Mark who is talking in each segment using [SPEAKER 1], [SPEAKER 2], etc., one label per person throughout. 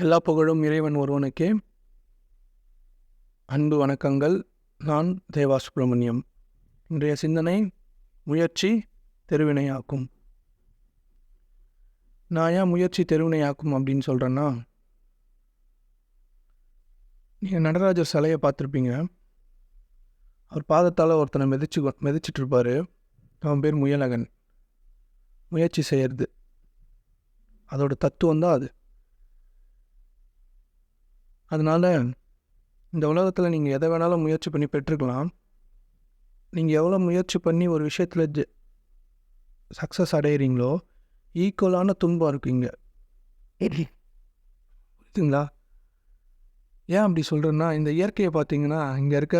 [SPEAKER 1] எல்லா புகழும் இறைவன் ஒருவனுக்கே. அன்பு வணக்கங்கள். நான் தேவா சுப்பிரமணியம் இன்றைய சிந்தனை முயற்சி தெருவினையாக்கும். நான் ஏன் முயற்சி தெருவினையாக்கும் அப்படின்னு சொல்கிறேன்னா நீங்கள் நடராஜர் சிலையை பார்த்துருப்பீங்க. அவர் பாதத்தால் ஒருத்தனை மிதிச்சு மிதிச்சிட்டு அவன் பேர் முயலகன். முயற்சி செய்கிறது அதோட தத்துவம் தான் அது. அதனால் இந்த உலகத்தில் நீங்கள் எதை வேணாலும் முயற்சி பண்ணி பெற்றுக்கலாம். நீங்கள் எவ்வளோ முயற்சி பண்ணி ஒரு விஷயத்தில் ஜெ சக்ஸஸ் அடையிறீங்களோ ஈக்குவலான துன்பம் இருக்குங்க. புரியுதுங்களா? ஏன் அப்படி சொல்கிறேன்னா இந்த இயற்கையை பார்த்தீங்கன்னா இங்கே இருக்க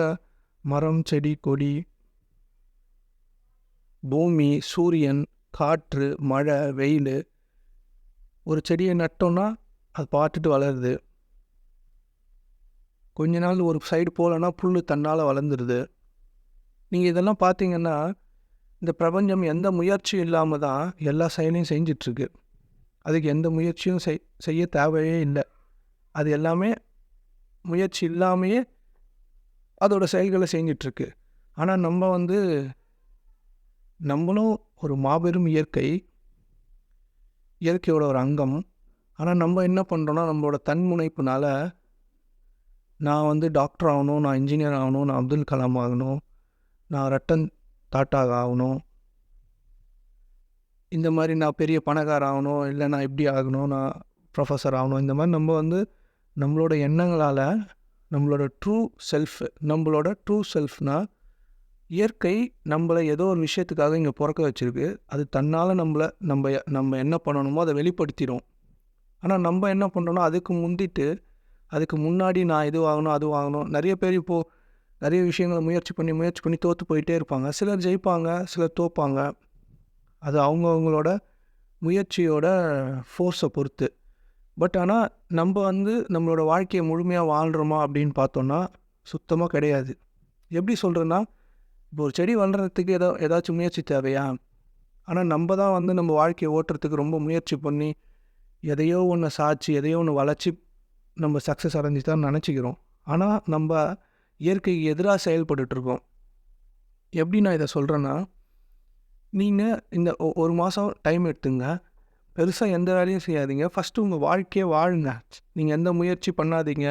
[SPEAKER 1] மரம் செடி கொடி பூமி சூரியன் காற்று மழை வெயில் ஒரு செடியை நட்டோன்னா அது பாட்டுட்டு வளருது. கொஞ்ச நாள் ஒரு சைடு போகலன்னா புல் தன்னால் வளர்ந்துருது. நீங்கள் இதெல்லாம் பார்த்தீங்கன்னா இந்த பிரபஞ்சம் எந்த முயற்சியும் இல்லாமல் தான் எல்லா செயலையும் செஞ்சிட்ருக்கு. அதுக்கு எந்த முயற்சியும் செய் செய்ய தேவையே இல்லை. அது எல்லாமே முயற்சி இல்லாமையே அதோட செயல்களை செஞ்சிட்ருக்கு. ஆனால் நம்ம வந்து நம்மளும் ஒரு மாபெரும் இயற்கை இயற்கையோட ஒரு அங்கம். ஆனால் நம்ம என்ன பண்ணுறோன்னா நம்மளோட தன்முனைப்புனால நான் வந்து டாக்டர் ஆகணும் நான் இன்ஜினியர் ஆகணும் நான் அப்துல் கலாம் ஆகணும் நான் ரட்டன் டாட்டாக ஆகணும். இந்த மாதிரி நான் பெரிய பணக்கார ஆகணும் இல்லை நான் இப்படி ஆகணும் நான் ப்ரொஃபஸர் ஆகணும். இந்த மாதிரி நம்ம வந்து நம்மளோட எண்ணங்களால் நம்மளோட ட்ரூ செல்ஃப் நம்மளோட ட்ரூ செல்ஃப்னால் இயற்கை நம்மளை ஏதோ ஒரு விஷயத்துக்காக இங்கே பிறக்க வச்சுருக்கு. அது தன்னால் நம்மளை நம்ம நம்ம என்ன பண்ணணுமோ அதை வெளிப்படுத்திடும் ஆனால் நம்ம என்ன பண்ணுறோன்னா அதுக்கு முந்திட்டு அதுக்கு முன்னாடி நான் இது வாங்கணும் அது வாங்கணும். நிறைய பேர் இப்போது நிறைய விஷயங்களை முயற்சி பண்ணி முயற்சி பண்ணி தோற்று போயிட்டே இருப்பாங்க. சிலர் ஜெயிப்பாங்க சிலர் தோப்பாங்க. அது அவங்கவுங்களோட முயற்சியோட ஃபோர்ஸை பொறுத்து. பட் ஆனால் நம்ம வந்து நம்மளோட வாழ்க்கையை முழுமையாக வாழ்கிறோமா அப்படின்னு பார்த்தோன்னா சுத்தமாக கிடையாது. எப்படி சொல்கிறேன்னா இப்போ ஒரு செடி வளர்கிறதுக்கு ஏதோ ஏதாச்சும் முயற்சி தேவையா? ஆனால் நம்ம தான் வந்து நம்ம வாழ்க்கையை ஓட்டுறதுக்கு ரொம்ப முயற்சி பண்ணி எதையோ ஒன்று சாய்ச்சி எதையோ ஒன்று வளைச்சி நம்ம சக்ஸஸ் அடைஞ்சி தான் நினச்சிக்கிறோம். ஆனால் நம்ம இயற்கைக்கு எதிராக செயல்பட்டுருக்கோம் எப்படி நான் இதை சொல்கிறேன்னா நீங்கள் இந்த ஒரு மாதம் டைம் எடுத்துங்க. பெருசாக எந்த வேலையும் செய்யாதீங்க. ஃபஸ்ட்டு உங்கள் வாழ்க்கையை வாழுங்க. நீங்கள் எந்த முயற்சி பண்ணாதீங்க.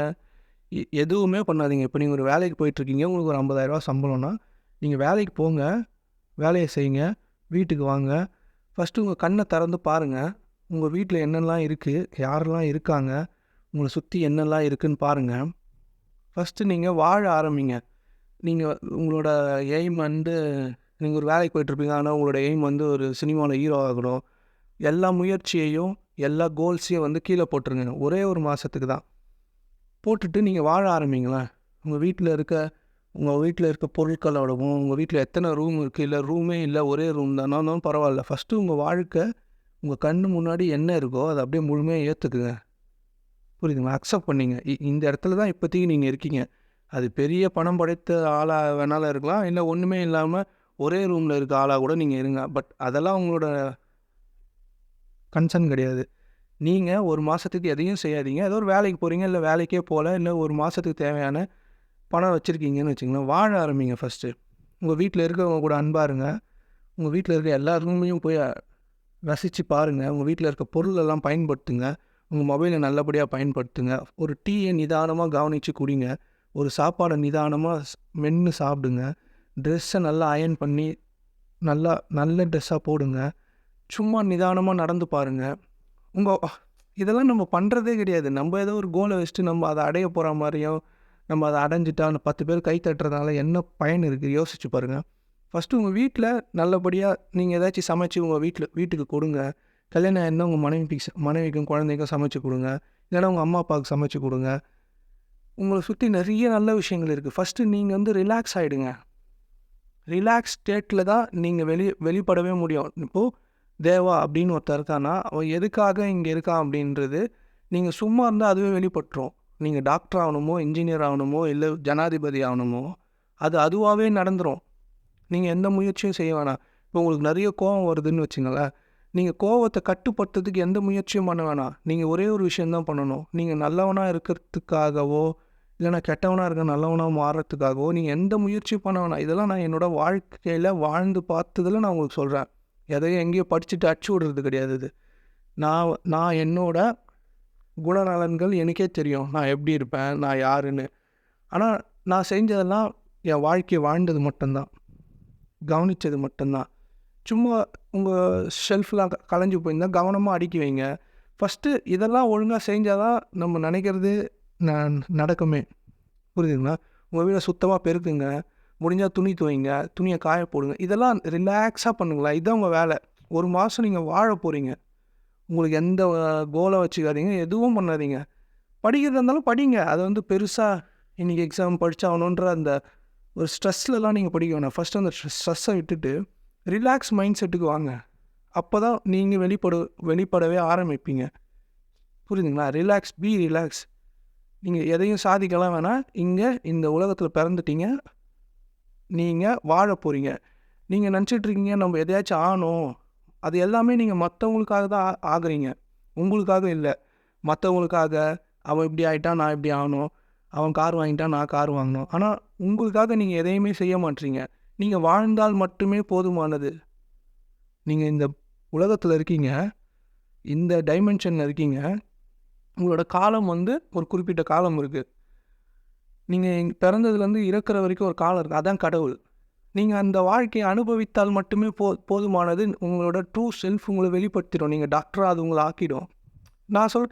[SPEAKER 1] எதுவுமே பண்ணாதீங்க. இப்போ நீங்கள் ஒரு வேலைக்கு போயிட்டுருக்கீங்க. உங்களுக்கு ஒரு ஐம்பதாயிரரூவா சம்பளம்னா நீங்கள் வேலைக்கு போங்க. வேலையை செய்யுங்க. வீட்டுக்கு வாங்க. ஃபஸ்ட்டு உங்கள் கண்ணை திறந்து பாருங்கள் உங்கள் வீட்டில் என்னெல்லாம் இருக்குது யாரெல்லாம் இருக்காங்க? உங்களை சுற்றி என்னெல்லாம் இருக்குதுன்னு பாருங்கள் ஃபஸ்ட்டு நீங்கள் வாழ ஆரம்பிங்க. நீங்கள் உங்களோட எய்ம் வந்து நீங்கள் ஒரு வேலைக்கு போயிட்டுருப்பீங்க ஆனால் உங்களோட எய்ம் வந்து ஒரு சினிமாவில் ஹீரோ ஆகணும். எல்லா முயற்சியையும் எல்லா கோல்ஸையும் வந்து கீழே போட்டுருங்க. ஒரே ஒரு மாதத்துக்கு தான். போட்டுட்டு நீங்கள் வாழ ஆரம்பிங்களேன். உங்கள் வீட்டில் இருக்க உங்கள் வீட்டில் இருக்க பொருட்களோடவும் உங்கள் வீட்டில் எத்தனை ரூம் இருக்குது இல்லை ரூமே இல்லை ஒரே ரூம் தானாலும் பரவாயில்ல. ஃபஸ்ட்டு உங்கள் வாழ்க்கை உங்கள் கண் முன்னாடி என்ன இருக்கோ அதை அப்படியே முழுமையாக ஏற்றுக்குங்க புரியுதுங்களா? அக்செப்ட் பண்ணிங்க. இந்த இடத்துல தான் இப்போதைக்கு நீங்கள் இருக்கீங்க. அது பெரிய பணம் படைத்த ஆளாக வேணாலும் இருக்கலாம். இல்லை ஒன்றுமே இல்லாமல் ஒரே ரூமில் இருக்க ஆளாக கூட நீங்கள் இருங்க. பட் அதெல்லாம் உங்களோட கன்சர்ன் கிடையாது. நீங்கள் ஒரு மாதத்துக்கு எதையும் செய்யாதீங்க. ஏதோ ஒரு வேலைக்கு போகிறீங்க இல்லை வேலைக்கே போகல இல்லை ஒரு மாதத்துக்கு தேவையான பணம் வச்சுருக்கீங்கன்னு வச்சுங்களேன் வாழ ஆரம்பிங்க ஃபஸ்ட்டு உங்கள் வீட்டில் இருக்கவங்க கூட அன்பாக இருங்க. உங்கள் வீட்டில் இருக்க எல்லா ரூமையும் போய் ரசித்து பாருங்கள் உங்கள் வீட்டில் இருக்க பொருளெல்லாம் பயன்படுத்துங்க. உங்கள் மொபைலை நல்லபடியாக பயன்படுத்துங்க. ஒரு டீயை நிதானமாக கவனித்து குடிங்க. ஒரு சாப்பாடை நிதானமாக மென்று சாப்பிடுங்க. ட்ரெஸ்ஸை நல்லா அயன் பண்ணி நல்லா நல்ல ட்ரெஸ்ஸாக போடுங்க. சும்மா நிதானமாக நடந்து பாருங்கள் உங்கள் இதெல்லாம் நம்ம பண்ணுறதே கிடையாது. நம்ம ஏதோ ஒரு கோலை வச்சுட்டு நம்ம அதை அடைய போகிற மாதிரியும் நம்ம அதை அடைஞ்சிட்டா அந்த பத்து பேர் கை தட்டுறதுனால என்ன பயன் இருக்குது யோசிச்சு பாருங்கள் ஃபஸ்ட்டு உங்கள் வீட்டில் நல்லபடியாக நீங்கள் ஏதாச்சும் சமைச்சு உங்கள் வீட்டில் வீட்டுக்கு கொடுங்க. கல்யாணம் ஆயிருந்தா உங்கள் மனைவிக்கு மனைவிக்கும் குழந்தைக்கும் சமைச்சு கொடுங்க. இல்லைனா உங்கள் அம்மா அப்பாவுக்கு சமைச்சு கொடுங்க. உங்களை சுற்றி நிறைய நல்ல விஷயங்கள் இருக்குது ஃபஸ்ட்டு நீங்கள் வந்து ரிலாக்ஸ் ஆகிடுங்க ரிலாக்ஸ் ஸ்டேட்டில் தான் நீங்கள் வெளி வெளிப்படவே முடியும். இப்போது தேவா அப்படின்னு ஒருத்தர் இருக்கான்னா அவன் எதுக்காக இங்கே இருக்கான் அப்படின்றது நீங்கள் சும்மா இருந்தால் அதுவே வெளிப்பட்டுரும். நீங்கள் டாக்டர் ஆகணுமோ இன்ஜினியர் ஆகணுமோ இல்லை ஜனாதிபதி ஆகணுமோ அது அதுவாகவே நடந்துடும் நீங்கள் எந்த முயற்சியும் செய்ய வேணாம். இப்போ உங்களுக்கு நிறைய கோவம் வருதுன்னு வச்சுங்களேன் நீங்கள் கோவத்தை கட்டுப்படுத்துறதுக்கு எந்த முயற்சியும் பண்ண வேணாம். நீங்கள் ஒரே ஒரு விஷயந்தான் பண்ணணும். நீங்கள் நல்லவனாக இருக்கிறதுக்காகவோ இல்லைனா கெட்டவனாக இருக்க நல்லவனாக மாறுறதுக்காகவோ நீங்கள் எந்த முயற்சியும் பண்ண வேணாம். இதெல்லாம் நான் என்னோடய வாழ்க்கையில் வாழ்ந்து பார்த்ததில் நான் உங்களுக்கு சொல்கிறேன் எதையும் எங்கேயோ படிச்சுட்டு அடிச்சு விடுறது கிடையாது இது. நான் நான் என்னோட குணநலன்கள் எனக்கே தெரியும். நான் எப்படி இருப்பேன்? நான் யாருன்னு. ஆனால் நான் செஞ்சதெல்லாம் என் வாழ்க்கையை வாழ்ந்தது மட்டும்தான். கவனித்தது மட்டும்தான். சும்மா உங்கள் ஷெல்ஃப்லாம் கலைஞ்சு போயிருந்தால் கவனமாக அடுக்கி வைங்க. ஃபஸ்ட்டு இதெல்லாம் ஒழுங்காக செஞ்சால் தான் நம்ம நினைக்கிறது நான் நடக்குமே. புரியுதுங்களா? உங்கள் வீடை சுத்தமாக பெருக்குங்க. முடிஞ்சால் துணி துவைங்க. துணியை காய போடுங்க. இதெல்லாம் ரிலாக்ஸாக பண்ணுங்களா இதுதான் உங்கள் வேலை. ஒரு மாதம் நீங்கள் வாழ போகிறீங்க உங்களுக்கு எந்த கோலை வச்சுக்காதீங்க. எதுவும் பண்ணாதீங்க. படிக்கிறதா இருந்தாலும் படிங்க. அதை வந்து பெருசாக இன்றைக்கி எக்ஸாம் படித்தாகணுன்ற அந்த ஒரு ஸ்ட்ரெஸ்லலாம் நீங்கள் படிக்க வேணாம். ஃபஸ்ட்டு அந்த ஸ்ட்ரெஸ்ஸை விட்டுட்டு ரிலாக்ஸ் மைண்ட் செட்டுக்கு வாங்க. அப்போ தான் நீங்கள் வெளிப்பட வெளிப்படவே ஆரம்பிப்பீங்க. புரியுதுங்களா? ரிலாக்ஸ் பி ரிலாக்ஸ் நீங்கள் எதையும் சாதிக்கலாம் வேணால் இங்கே இந்த உலகத்தில் பிறந்துட்டீங்க. நீங்கள் வாழ போகிறீங்க நீங்கள் நினச்சிட்ருக்கீங்க நம்ம எதையாச்சும் ஆனோம் அது எல்லாமே நீங்கள் மற்றவங்களுக்காக தான் ஆகுறீங்க. உங்களுக்காக இல்லை. மற்றவங்களுக்காக அவன் இப்படி ஆகிட்டான் நான் இப்படி ஆகணும். அவன் கார் வாங்கிட்டான் நான் கார் வாங்கணும். ஆனால் உங்களுக்காக நீங்கள் எதையுமே செய்ய மாட்டீங்க. நீங்கள் வாழ்ந்தால் மட்டுமே போதுமானது. நீங்கள் இந்த உலகத்தில் இருக்கீங்க இந்த டைமென்ஷனில் இருக்கீங்க உங்களோட காலம் வந்து ஒரு குறிப்பிட்ட காலம் இருக்குது நீங்கள் பிறந்ததுலேருந்து இறக்குற வரைக்கும் ஒரு காலம் இருக்குது அதான் கடவுள். நீங்கள் அந்த வாழ்க்கையை அனுபவித்தால் மட்டுமே போ போதுமானது உங்களோட ட்ரூ செல்ஃப் உங்களை வெளிப்படுத்திடும். நீங்கள் டாக்டராக அது உங்களை ஆக்கிடும். நான் சொல்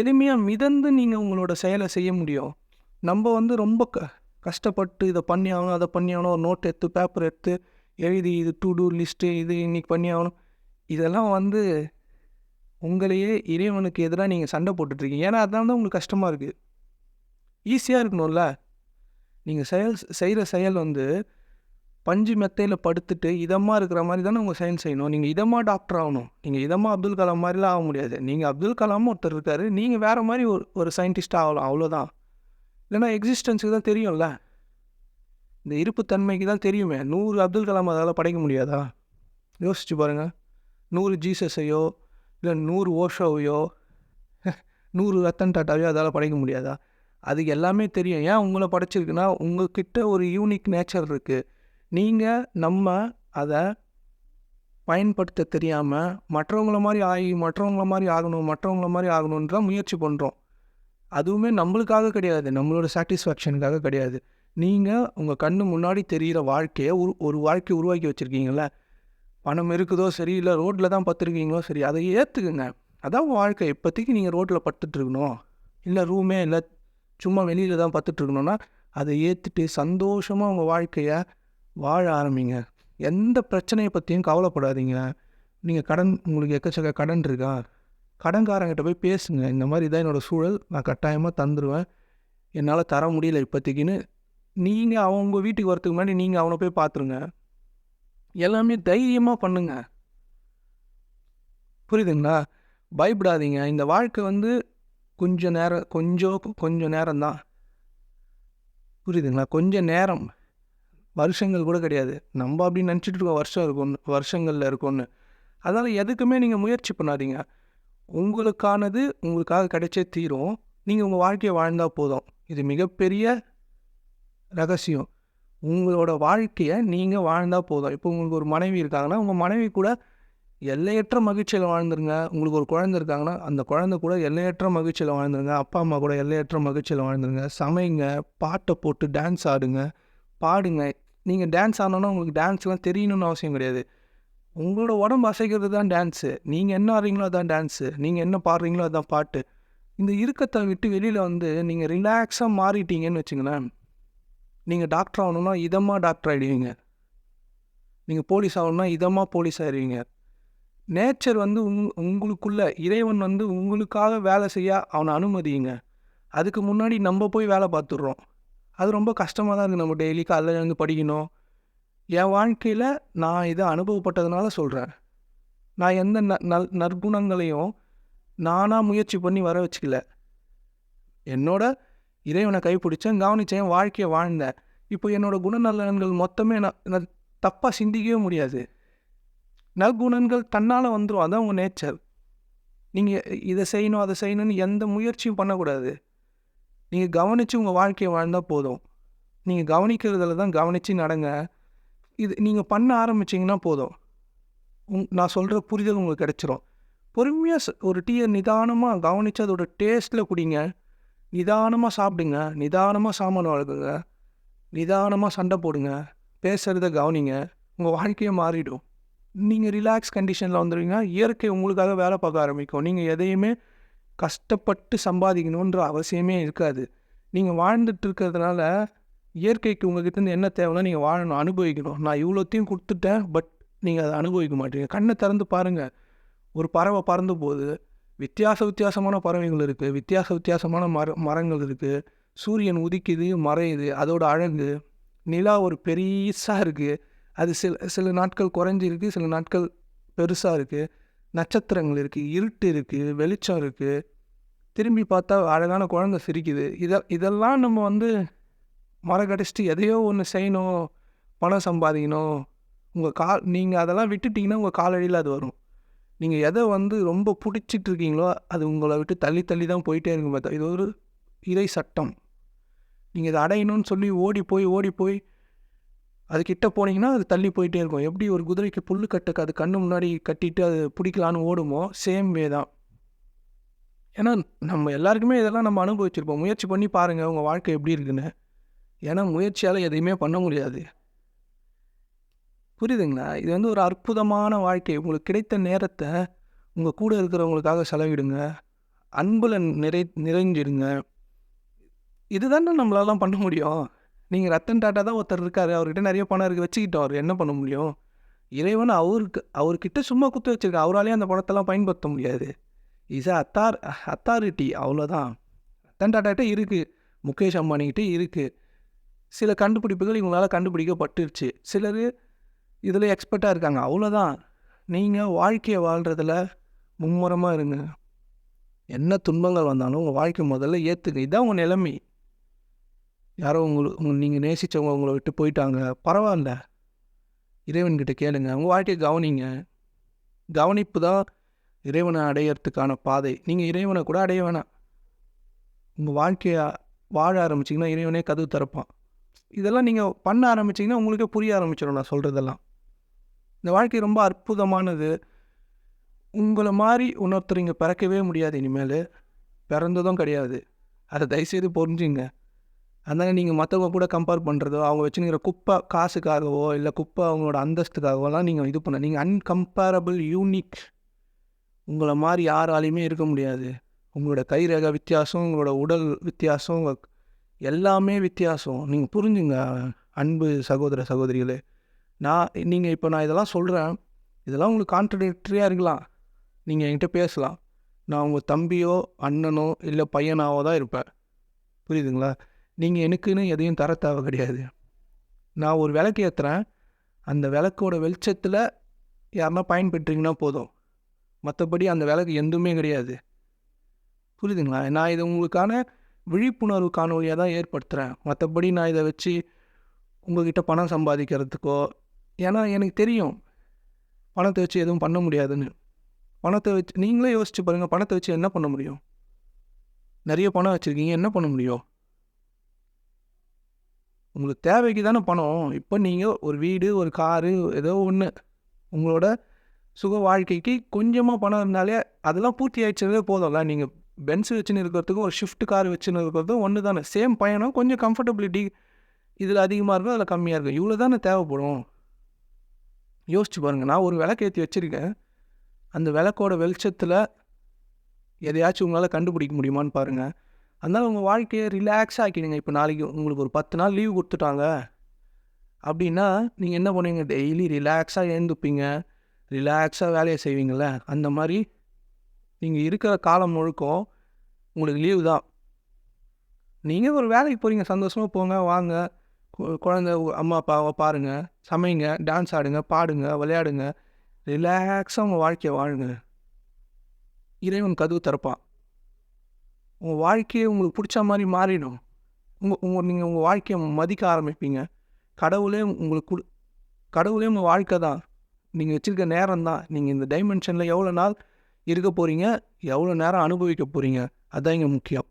[SPEAKER 1] எளிமையாக மிதந்து நீங்கள் உங்களோட செயலை செய்ய முடியும். நம்ம வந்து ரொம்ப க கஷ்டப்பட்டு இதை பண்ணி ஆகணும் அதை பண்ணி ஆகணும் ஒரு நோட் எடுத்து பேப்பர் எடுத்து எழுதி இது டூ டூ லிஸ்ட்டு இது இன்றைக்கி பண்ணி ஆகணும் இதெல்லாம் வந்து உங்களையே இறைவனுக்கு எதிராக நீங்கள் சண்டை போட்டுட்ருக்கீங்க. ஏன்னா அதனால தான் உங்களுக்கு கஷ்டமாக இருக்குது ஈஸியாக இருக்கணும்ல? நீங்கள் செயல் செய்கிற செயல் வந்து பஞ்சு மெத்தையில் படுத்துட்டு இதமாக இருக்கிற மாதிரி தானே உங்கள் செயல் செய்யணும். நீங்கள் இதமாக டாக்டர் ஆகணும். நீங்கள் இதமாக அப்துல் கலாம் மாதிரிலாம் ஆக முடியாது. நீங்கள் அப்துல் கலாமும் ஒருத்தர் இருக்கார். நீங்கள் வேறு மாதிரி ஒரு ஒரு சயின்டிஸ்ட் ஆகலாம். அவ்வளோதான் இல்லைனா எக்ஸிஸ்டன்ஸுக்கு தான் தெரியும்ல. இந்த இருப்புத்தன்மைக்கு தான் தெரியுமே. நூறு அப்துல் கலாம் அதால் படைக்க முடியாதா? யோசிச்சு பாருங்கள் நூறு ஜீசஸையோ இல்லை நூறு ஓஷோவையோ நூறு ரத்தன் டாட்டாவையோ அதால் படைக்க முடியாதா? அதுக்கு எல்லாமே தெரியும். ஏன் உங்களை படைச்சிருக்குன்னா உங்கள்கிட்ட ஒரு யூனிக் நேச்சர் இருக்குது நீங்கள் நம்ம அதை பயன்படுத்த தெரியாமல் மற்றவங்கள மாதிரி ஆகி மற்றவங்கள மாதிரி ஆகணும் மற்றவங்கள மாதிரி ஆகணுன்ற தான் முயற்சி பண்ணுறோம் அதுவுமே நம்மளுக்காக கிடையாது. நம்மளோட சாட்டிஸ்ஃபேக்ஷனுக்காக கிடையாது. நீங்கள் உங்கள் கண்ணு முன்னாடி தெரிகிற வாழ்க்கையை ஒரு ஒரு வாழ்க்கையை உருவாக்கி வச்சுருக்கீங்கள பணம் இருக்குதோ சரி இல்லை ரோட்டில் தான் பத்துருக்கீங்களோ சரி அதை ஏற்றுக்குங்க அதான் வாழ்க்கை. இப்போதைக்கு நீங்கள் ரோட்டில் பட்டுட்ருக்கணும். இல்லை ரூமே இல்லை சும்மா வெளியில் தான் பத்துட்ருக்கணும்னா அதை ஏற்றுட்டு சந்தோஷமாக உங்கள் வாழ்க்கையை வாழ ஆரம்பிங்க. எந்த பிரச்சனையை பற்றியும் கவலைப்படாதீங்க. நீங்கள் கடன் உங்களுக்கு எக்கச்சக்க கடன் இருக்கா? கடன்காரங்கிட்ட போய் பேசுங்க. இந்த மாதிரி இதான் என்னோடய சூழல். நான் கட்டாயமாக தந்துடுவேன் என்னால் தர முடியல இப்போதைக்குன்னு. நீங்கள் அவங்க வீட்டுக்கு வரத்துக்கு முன்னாடி நீங்கள் அவனை போய் பார்த்துருங்க. எல்லாமே தைரியமாக பண்ணுங்க. புரியுதுங்களா? பயப்படாதீங்க. இந்த வாழ்க்கை வந்து கொஞ்சம் நேரம் கொஞ்சம் கொஞ்சம் நேரம் தான். புரியுதுங்களா? கொஞ்சம் நேரம். வருஷங்கள் கூட கிடையாது. நம்ம அப்படி நினச்சிட்டு இருக்கோம். வருஷம் இருக்கும்னு வருஷங்களில் இருக்கும்னு. அதனால் எதுக்குமே நீங்கள் முயற்சி பண்ணாதீங்க. உங்களுக்கானது உங்களுக்காக கிடைச்சே தீரும். நீங்கள் உங்கள் வாழ்க்கையை வாழ்ந்தால் போதும். இது மிகப்பெரிய ரகசியம். உங்களோட வாழ்க்கையை நீங்கள் வாழ்ந்தால் போதும். இப்போ உங்களுக்கு ஒரு மனைவி இருக்காங்கன்னா உங்கள் மனைவி கூட எல்லையற்ற மகிழ்ச்சியில் வாழ்ந்துருங்க. உங்களுக்கு ஒரு குழந்தை இருக்காங்கன்னா அந்த குழந்தை கூட எல்லையற்ற மகிழ்ச்சியில் வாழ்ந்துருங்க. அப்பா அம்மா கூட எல்லையற்ற மகிழ்ச்சியில் வாழ்ந்துருங்க. சமைங்க பாட்டை போட்டு டான்ஸ் ஆடுங்க பாடுங்க. நீங்கள் டான்ஸ் ஆடணுன்னா உங்களுக்கு டான்ஸ்லாம் தெரியணும்னு அவசியம் கிடையாது. உங்களோட உடம்பு அசைக்கிறது தான் டான்ஸு நீங்கள் என்ன ஆடுறீங்களோ அதான் டான்ஸு நீங்கள் என்ன பாடுறீங்களோ அதான் பாட்டு. இந்த இறுக்கத்தை விட்டு வெளியில் வந்து நீங்கள் ரிலாக்ஸாக மாறிட்டீங்கன்னு வச்சுங்களேன் நீங்கள் டாக்டர் ஆகணும்னா இதமாக டாக்டர் ஆகிடுவீங்க நீங்கள் போலீஸ் ஆகணும்னா இதமாக போலீஸ் ஆகிடுவீங்க நேச்சர் வந்து உங் உங்களுக்குள்ள இறைவன் வந்து உங்களுக்காக வேலை செய்ய அவனை அனுமதிங்க அதுக்கு முன்னாடி நம்ம போய் வேலை பார்த்துட்றோம். அது ரொம்ப கஷ்டமாக தான் இருக்குது நம்ம டெய்லி காலையில் இருந்து படிக்கணும் என் வாழ்க்கையில் நான் இதை அனுபவப்பட்டதுனால சொல்கிறேன் நான் எந்த ந நல் நற்குணங்களையும் நானாக முயற்சி பண்ணி வர வச்சுக்கல. என்னோட இறைவனை கைப்பிடிச்சேன் கவனித்தேன் வாழ்க்கையை வாழ்ந்தேன். இப்போ என்னோடய குணநலன்கள் மொத்தமே நான் நான் தப்பாக சிந்திக்கவே முடியாது. நற்குணங்கள் தன்னால் வந்துடும் அதான் உங்கள் நேச்சர் நீங்கள் இதை செய்யணும் அதை செய்யணும்னு எந்த முயற்சியும் பண்ணக்கூடாது. நீங்கள் கவனித்து உங்கள் வாழ்க்கையை வாழ்ந்தால் போதும். நீங்கள் கவனிக்கிறதுல தான் கவனித்து நடங்க. இது நீங்கள் பண்ண ஆரம்பிச்சிங்கன்னா போதும். உங் நான் சொல்கிற புரிதல் உங்களுக்கு கிடச்சிரும். பொறுமையாக ஒரு டீயை நிதானமாக கவனித்து அதோட டேஸ்ட்டில் குடிங்க. நிதானமாக சாப்பிடுங்க. நிதானமாக சாமான் வளர்க்குங்க நிதானமாக சண்டை போடுங்க. பேசுகிறத கவனிங்க. உங்கள் வாழ்க்கையே மாறிடும். நீங்கள் ரிலாக்ஸ் கண்டிஷனில் வந்துடுவீங்க இயற்கை உங்களுக்காக வேலை பார்க்க ஆரம்பிக்கும். நீங்கள் எதையுமே கஷ்டப்பட்டு சம்பாதிக்கணுன்ற அவசியமே இருக்காது. நீங்கள் வாழ்ந்துட்டு இருக்கிறதுனால இயற்கைக்கு உங்ககிட்ட என்ன தேவைன்னா நீங்கள் வாழணும் அனுபவிக்கணும். நான் இவ்வளோத்தையும் கொடுத்துட்டேன் பட் நீங்கள் அதை அனுபவிக்க மாட்டீங்க. கண்ணை திறந்து பாருங்கள் ஒரு பறவை பறந்து போகுது வித்தியாச வித்தியாசமான பறவைகள் இருக்குது வித்தியாச வித்தியாசமான மர மரங்கள் இருக்குது சூரியன் உதிக்குது மறையுது அதோட அழகு. நிலா ஒரு பெருசாக இருக்குது அது சில சில நாட்கள் குறைஞ்சிருக்கு சில நாட்கள் பெருசாக இருக்குது நட்சத்திரங்கள் இருக்குது இருட்டு இருக்குது வெளிச்சம் இருக்குது திரும்பி பார்த்தா அழகான குழந்தை சிரிக்குது. இதை இதெல்லாம் நம்ம வந்து மரக்கடிச்சிட்டு எதையோ ஒன்று செய்யணும் பணம் சம்பாதிக்கணும். உங்கள் கால் நீங்கள் அதெல்லாம் விட்டுட்டிங்கன்னா உங்கள் காலடியில் அது வரும். நீங்கள் எதை வந்து ரொம்ப பிடிச்சிட்டு இருக்கீங்களோ அது உங்களை விட்டு தள்ளி தள்ளி தான் போயிட்டே இருக்கும் பார்த்தா இது ஒரு இறை சட்டம். நீங்கள் இதை அடையணும்னு சொல்லி ஓடி போய் ஓடி போய் அது கிட்ட போனீங்கன்னா அது தள்ளி போயிட்டே இருக்கும். எப்படி ஒரு குதிரைக்கு புல் கட்டுக்கு அது கண்ணு முன்னாடி கட்டிட்டு அது பிடிக்கலான்னு ஓடுமோ சேம் வே தான். ஏன்னா நம்ம எல்லாருக்குமே இதெல்லாம் நம்ம அனுபவிச்சிருப்போம். முயற்சி பண்ணி பாருங்கள் உங்கள் வாழ்க்கை எப்படி இருக்குன்னு. ஏன்னா முயற்சியால் எதையுமே பண்ண முடியாது. புரியுதுங்களா? இது வந்து ஒரு அற்புதமான வாழ்க்கை. உங்களுக்கு கிடைத்த நேரத்தை உங்கள் கூட இருக்கிறவங்களுக்காக செலவிடுங்க. அன்பில் நிறை நிறைஞ்சிடுங்க. இதுதானே நம்மளாலாம் பண்ண முடியும். நீங்கள் ரத்தன் டாட்டா தான் ஒருத்தர் இருக்கார். அவர்கிட்ட நிறைய பணம் இருக்குது வச்சுக்கிட்டோம். அவர் என்ன பண்ண முடியும்? இறைவன் அவருக்கு அவர்கிட்ட சும்மா குத்து வச்சிருக்க. அவராலேயே அந்த பணத்தெல்லாம் பயன்படுத்த முடியாது. இஸ் அத்தார் அத்தாரிட்டி அவ்வளோதான் ரத்தன் டாட்டாகிட்ட இருக்குது முகேஷ் அம்பானிக்கிட்டே இருக்குது சில கண்டுபிடிப்புகள் இவங்களால் கண்டுபிடிக்கப்பட்டுருச்சு. சிலர் இதில் எக்ஸ்பர்ட்டாக இருக்காங்க. அவ்வளோதான் நீங்கள் வாழ்க்கையை வாழ்கிறதுல மும்முரமாக இருங்க. என்ன துன்பங்கள் வந்தாலும் உங்கள் வாழ்க்கை முதல்ல ஏற்றுங்க இதான் உங்கள் நிலைமை. யாரோ உங்களுக்கு உங்கள் நீங்கள் நேசித்தவங்க உங்களை விட்டு போயிட்டாங்க. பரவாயில்ல. இறைவன்கிட்ட கேளுங்க. உங்கள் வாழ்க்கையை கவனிங்க. கவனிப்பு தான் இறைவனை அடையிறதுக்கான பாதை. நீங்கள் இறைவனை கூட அடைய வேணாம். உங்கள் வாழ்க்கையை வாழ ஆரம்பிச்சிங்கன்னா இறைவனே கதவு திறப்பான். இதெல்லாம் நீங்கள் பண்ண ஆரம்பிச்சிங்கன்னா உங்களுக்கே புரிய ஆரம்பிச்சிடும் நான் சொல்கிறதெல்லாம் இந்த வாழ்க்கை ரொம்ப அற்புதமானது. உங்களை மாதிரி இன்னொருத்தர் இங்கே பிறக்கவே முடியாது இனிமேல். பிறந்ததும் கிடையாது. அதை தயவுசெய்து புரிஞ்சுங்க. அதனால் நீங்கள் மற்றவங்க கூட கம்பேர் பண்ணுறதோ அவங்க வச்சுருக்கிற குப்பை காசுக்காகவோ இல்லை குப்பை அவங்களோட அந்தஸ்துக்காகவோலாம் நீங்கள் இது பண்ண நீங்கள் அன்கம்பேரபிள் யூனிக் உங்களை மாதிரி யாராலையுமே இருக்க முடியாது. உங்களோட கைரேகை வித்தியாசம் உங்களோட உடல் வித்தியாசம் உங்கள் எல்லாமே வித்தியாசம். நீங்கள் புரிஞ்சுங்க அன்பு சகோதர சகோதரிகளே. நான் நீங்கள் இப்போ நான் இதெல்லாம் சொல்கிறேன் இதெல்லாம் உங்களுக்கு கான்ட்ரடிக்டரியாக இருக்கலாம். நீங்கள் என்கிட்ட பேசலாம். நான் உங்கள் தம்பியோ அண்ணனோ இல்லை பையனாவோ தான் இருப்பேன். புரியுதுங்களா? நீங்கள் எனக்குன்னு எதையும் தர தேவை கிடையாது. நான் ஒரு விளக்கு ஏற்றுறேன் அந்த விளக்கோட வெளிச்சத்தில் யாருன்னா பயன்பெற்றீங்கன்னா போதும். மற்றபடி அந்த விளக்கு எதுவுமே கிடையாது. புரியுதுங்களா? நான் இது உங்களுக்கான விழிப்புணர்வு காணொலியாக தான் ஏற்படுத்துகிறேன் மற்றபடி நான் இதை வச்சு உங்கள்கிட்ட பணம் சம்பாதிக்கிறதுக்கோ ஏன்னா எனக்கு தெரியும் பணத்தை வச்சு எதுவும் பண்ண முடியாதுன்னு. பணத்தை வச்சு நீங்களே யோசிச்சு பாருங்கள் பணத்தை வச்சு என்ன பண்ண முடியும்? நிறைய பணம் வச்சுருக்கீங்க என்ன பண்ண முடியும்? உங்களுக்கு தேவைக்கு தானே பணம். இப்போ நீங்கள் ஒரு வீடு ஒரு காரு ஏதோ ஒன்று உங்களோட சுக வாழ்க்கைக்கு கொஞ்சமாக பணம் இருந்தாலே அதெல்லாம் பூர்த்தி ஆயிடுச்சதே போதும்ல நீங்கள் பென்ஸ் வச்சுன்னு இருக்கிறதுக்கும் ஒரு ஷிஃப்ட் கார் வச்சுன்னு இருக்கிறதும் ஒன்று தானே. சேம் பயணம் கொஞ்சம் கம்ஃபர்டபிலிட்டி இதில் அதிகமாக இருக்கும் அதில் கம்மியாக இருக்கும். இவ்வளோ தானே தேவைப்படும். யோசிச்சு பாருங்கள் நான் ஒரு விளக்கு ஏற்றி வச்சுருக்கேன். அந்த விளக்கோட வெளிச்சத்தில் எதையாச்சும் உங்களால் கண்டுபிடிக்க முடியுமான்னு பாருங்கள் அதனால் உங்கள் வாழ்க்கையை ரிலாக்ஸாக ஆக்கிடுங்க. இப்போ நாளைக்கு உங்களுக்கு ஒரு பத்து நாள் லீவ் கொடுத்துட்டாங்க அப்படின்னா நீங்கள் என்ன பண்ணுவீங்க? டெய்லி ரிலாக்ஸாக எழுந்துப்பீங்க. ரிலாக்ஸாக வேலையை செய்வீங்கள அந்த மாதிரி நீங்கள் இருக்கிற காலம் முழுக்கும் உங்களுக்கு லீவு தான். நீங்கள் ஒரு வேலைக்கு போகிறீங்க சந்தோஷமாக போங்க வாங்க. கு- குழந்தை அம்மா அப்பாவை பாருங்கள் சமைங்க டான்ஸ் ஆடுங்க பாடுங்க விளையாடுங்க ரிலாக்ஸாக உங்கள் வாழ்க்கையை வாழுங்க. இறைவன் கதவு திறப்பான். உங்கள் வாழ்க்கையை உங்களுக்கு பிடிச்ச மாதிரி மாறிடும். உங்கள் உங்கள் நீங்கள் உங்கள் வாழ்க்கையை மதிக்க ஆரம்பிப்பீங்க. கடவுளே உங்களுக்கு கொடு கடவுளே உங்கள் வாழ்க்கை தான். நீங்கள் வச்சுருக்க நேரம் தான். நீங்கள் இந்த டைமென்ஷனில் எவ்வளோ நாள் இருக்க போகிறீங்க எவ்வளோ நேரம் அனுபவிக்க போகிறீங்க அதுதான் இங்கே முக்கியம்.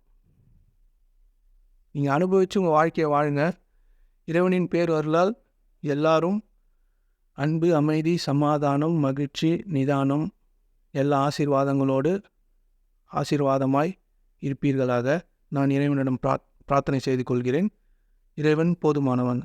[SPEAKER 1] நீங்கள் அனுபவித்து உங்கள் வாழ்க்கையை வாழுங்க. இறைவனின் பேர் வரலால் எல்லாரும் அன்பு அமைதி சமாதானம் மகிழ்ச்சி நிதானம் எல்லா ஆசீர்வாதங்களோடு ஆசீர்வாதமாய் இருப்பீர்களாக. நான் இறைவனிடம் பிரா பிரார்த்தனை செய்து கொள்கிறேன். இறைவன் போதுமானவன்.